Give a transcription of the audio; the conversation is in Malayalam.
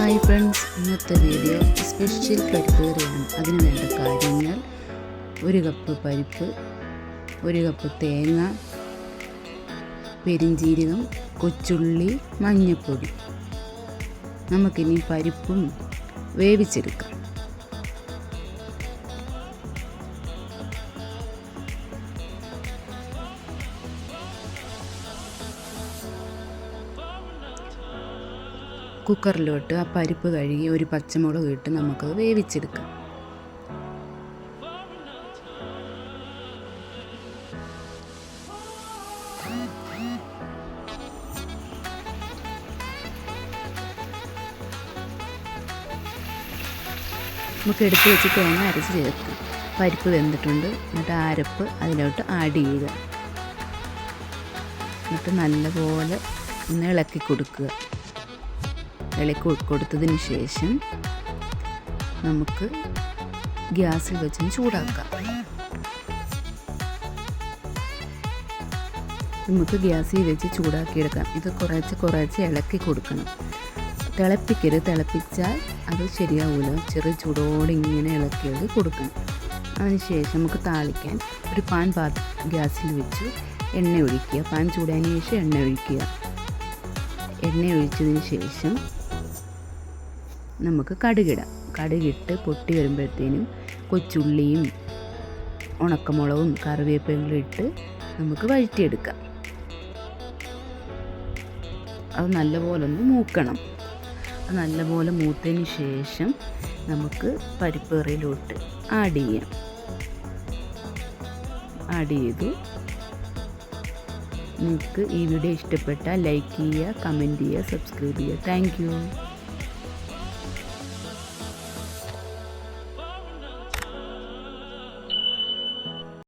ഹായ് ഫ്രണ്ട്സ് ഇന്നത്തെ വീഡിയോ സ്പെഷ്യൽ പരിപ്പ് കറിയാണ് അതിന് വേണ്ട കാര്യങ്ങൾ ഒരു കപ്പ് പരിപ്പ് ഒരു കപ്പ് തേങ്ങ പെരിഞ്ചീരകം കൊച്ചുള്ളി മഞ്ഞൾപ്പൊടി നമുക്കിനി പരിപ്പും വേവിച്ചെടുക്കാം. കുക്കറിലോട്ട് ആ പരിപ്പ് കഴുകി ഒരു പച്ചമുളക് ഇട്ട് നമുക്ക് വേവിച്ചെടുക്കാം. നമുക്ക് എടുത്ത് വെച്ച് തേങ്ങ അരച്ച് ചേർക്കാം പരിപ്പ് വെന്തിട്ടുണ്ട്. എന്നിട്ട് അരപ്പ് അതിലോട്ട് ആഡ് ചെയ്യുക. എന്നിട്ട് നല്ലപോലെ ഒന്ന് ഇളക്കി കൊടുക്കുക. ഇളക്കി കൊടുത്തതിന് ശേഷം നമുക്ക് ഗ്യാസിൽ വെച്ച് ചൂടാക്കാം. നമുക്ക് ഗ്യാസിൽ വെച്ച് ചൂടാക്കിയെടുക്കാം. ഇത് കുറച്ച് കുറച്ച് ഇളക്കി കൊടുക്കണം. തിളപ്പിക്കരുത്. തിളപ്പിച്ചാൽ അത് ശരിയാവില്ല ചെറിയ ചൂടോടെ ഇങ്ങനെ ഇളക്കിയത് കൊടുക്കണം. അതിനുശേഷം നമുക്ക് താളിക്കാൻ ഒരു പാൻ പാത്ര ഗ്യാസിൽ വെച്ച് എണ്ണ ഒഴിക്കുക. പാൻ ചൂടാൻ ശേഷം എണ്ണ ഒഴിക്കുക. എണ്ണ ഒഴിച്ചതിന് ശേഷം നമുക്ക് കടുകിടാം. കടുകിട്ട് പൊട്ടി വരുമ്പോഴത്തേനും കൊച്ചുള്ളിയും ഉണക്കമുളകും കറിവേപ്പിലും ഇട്ട് നമുക്ക് വഴറ്റിയെടുക്കാം. അത് നല്ലപോലെ ഒന്ന് മൂക്കണം. അത് നല്ലപോലെ മൂത്തതിന് ശേഷം നമുക്ക് പരിപ്പ് കറിയിലോട്ട് ആഡ് ചെയ്യാം. ആഡ് ചെയ്തു. നിങ്ങൾക്ക് ഈ വീഡിയോ ഇഷ്ടപ്പെട്ടാൽ ലൈക്ക് ചെയ്യുക കമന്റ് ചെയ്യുക സബ്സ്ക്രൈബ് ചെയ്യുക. താങ്ക്